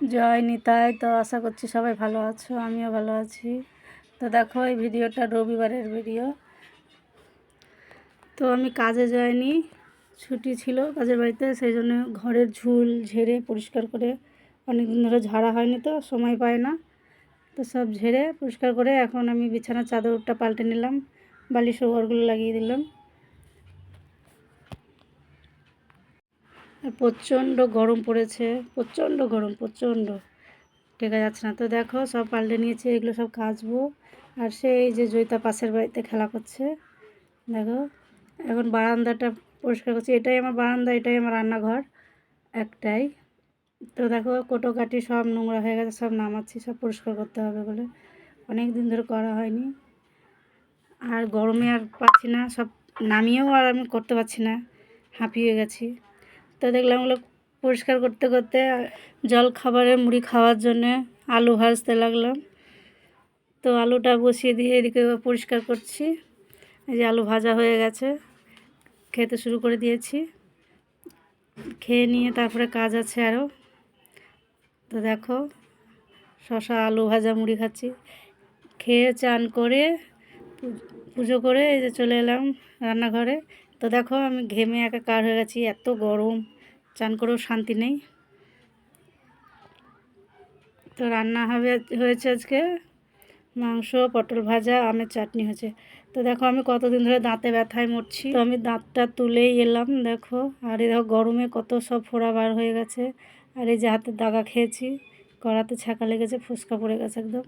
জয় নিতাই তো আশা করছি সবাই ভালো আছো, আমিও ভালো আছি। তো দেখো, এই ভিডিওটা রবিবারের ভিডিও। তো আমি কাজে যাইনি, ছুটি ছিল কাজের বাড়িতে, সেই জন্য ঘরের ঝুল ঝেড়ে পরিষ্কার করে অনেক দিন ধরে ঝাড়া হয়নি তো, সময় পায় না। তো সব ঝেড়ে পরিষ্কার করে এখন আমি বিছানার চাদরটা পাল্টে নিলাম, বালিশ ওভারগুলো লাগিয়ে দিলাম। আর প্রচণ্ড গরম পড়েছে, প্রচণ্ড গরম, প্রচণ্ড। টেকা যাচ্ছে না। তো দেখো, সব পাল্টে নিয়েছে, এগুলো সব কাচবো। আর সেই যে জয়িতা পাশের বাড়িতে খেলা করছে, দেখো। এখন বারান্দাটা পরিষ্কার করছি। এটাই আমার বারান্দা, এটাই আমার রান্নাঘর, একটাই। তো দেখো কোটো কাটি সব নোংরা হয়ে গেছে, সব নামাচ্ছি, সব পরিষ্কার করতে হবে বলে। অনেক দিন ধরে করা হয়নি। আর গরমে আর পাচ্ছি না, সব নামিয়েও আর আমি করতে পারছি না। হাঁপিয়ে গেছি। তো দেখলাম ওগুলো পরিষ্কার করতে করতে জল খাবারের মুড়ি খাওয়ার জন্যে আলু ভাজতে লাগলাম। তো আলুটা বসিয়ে দিয়ে এদিকে পরিষ্কার করছি। এই যে আলু ভাজা হয়ে গেছে, খেতে শুরু করে দিয়েছি। খেয়ে নিয়ে তারপরে কাজ আছে আরও তো দেখো, শশা, আলু ভাজা, মুড়ি খাচ্ছি। খেয়ে চান করে পুজো করে এই যে চলে এলাম রান্নাঘরে। তো দেখো, আমি ঘেমে একাকার হয়ে গেছি? এত গরম, চান করেও শান্তি নেই। তো রান্না হবে হয়েছে আজকে মাংস, পটল ভাজা, আমের চাটনি হয়েছে। তো দেখো, আমি কতদিন ধরে দাঁতে ব্যথায় মরছি। তো আমি দাঁতটা তুলেই এলাম, দেখো। আর এই দেখো, গরমে কত সব ফোড়া বার হয়ে গেছে। আর এই যে হাতে দাগা খেয়েছি, কড়াতে ছাকা লেগেছে, ফুসকা পড়ে গেছে একদম।